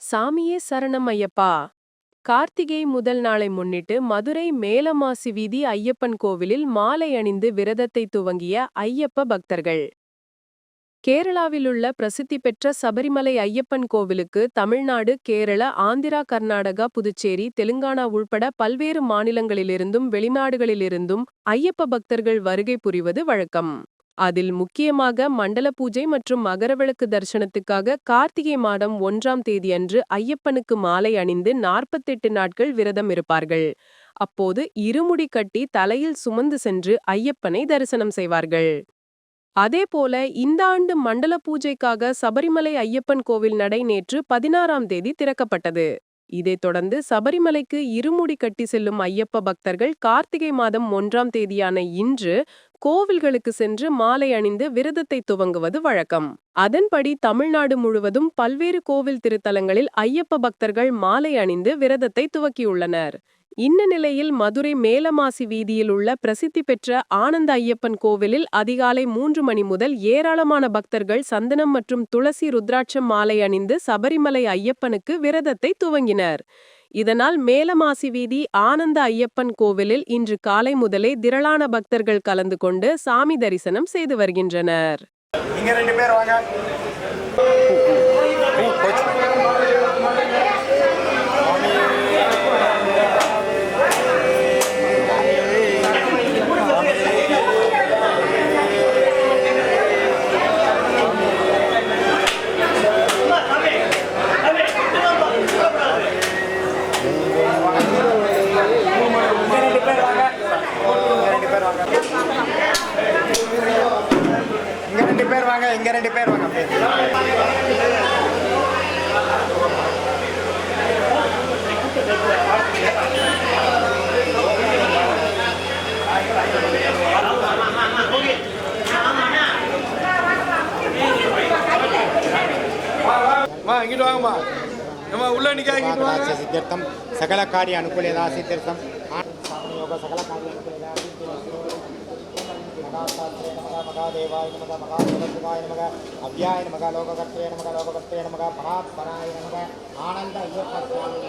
சாமியே சரணம் ஐயப்பா. கார்த்திகை முதல் நாளை முன்னிட்டு மதுரை மேலமாசி வீதி ஐயப்பன் கோவிலில் மாலை அணிந்து விரதத்தை துவங்கிய ஐயப்ப பக்தர்கள். கேரளாவிலுள்ள பிரசித்தி பெற்ற சபரிமலை ஐயப்பன் கோவிலுக்கு தமிழ்நாடு கேரள ஆந்திரா கர்நாடகா புதுச்சேரி தெலுங்கானா உள்பட பல்வேறு மாநிலங்களிலிருந்தும் வெளிநாடுகளிலிருந்தும் ஐயப்ப பக்தர்கள் வருகை புரிவது வழக்கம். அதில் முக்கியமாக மண்டல பூஜை மற்றும் மகரவிளக்கு தரிசனத்துக்காக கார்த்திகை மாதம் ஒன்றாம் தேதியன்று ஐயப்பனுக்கு மாலை அணிந்து நாற்பத்தெட்டு நாட்கள் விரதம் இருப்பார்கள். அப்போது இருமுடி கட்டி தலையில் சுமந்து சென்று ஐயப்பனை தரிசனம் செய்வார்கள். அதேபோல இந்த ஆண்டு மண்டல பூஜைக்காக சபரிமலை ஐயப்பன் கோவில் நடை நேற்று பதினாறாம் தேதி திறக்கப்பட்டது. இதைத் தொடர்ந்து சபரிமலைக்கு இருமுடி கட்டி செல்லும் ஐயப்ப பக்தர்கள் கார்த்திகை மாதம் ஒன்றாம் தேதியான இன்று கோவில்களுக்கு சென்று மாலை அணிந்து விரதத்தை துவங்குவது வழக்கம். அதன்படி தமிழ்நாடு முழுவதும் பல்வேறு கோவில் திருத்தலங்களில் ஐயப்ப பக்தர்கள் மாலை அணிந்து விரதத்தை துவக்கியுள்ளனர். இந்த நிலையில் மதுரை மேலமாசி வீதியில் உள்ள பிரசித்தி பெற்ற ஆனந்த ஐயப்பன் கோவிலில் அதிகாலை மூன்று மணி முதல் ஏராளமான பக்தர்கள் சந்தனம் மற்றும் துளசி ருத்ராட்சம் மாலை அணிந்து சபரிமலை ஐயப்பனுக்கு விரதத்தை துவங்கினர். இதனால் மேலமாசி வீதி ஆனந்த ஐயப்பன் கோவிலில் இன்று காலை முதலே திரளான பக்தர்கள் கலந்து கொண்டு சாமி தரிசனம் செய்து வருகின்றனர். இங்க ரெண்டு பேர் வாங்க இங்க ரெண்டு பேர் வாங்க இங்கிட்டு வாங்கம்மா. நம்ம உள்ள நிக்க இங்கிட்டு வாங்க. சித்தர்த்தம் சகல காரிய அனுகூலதாசி தீர்த்தம் சகல காரிய மகாதேவாய நமக மகாசிவசிவாய நமக அவ்யாய நமக லோககர்த்தே நமக லோககர்த்தே நமக பராத்பராய நமக ஆனந்த ஐயப்ப சுவாமி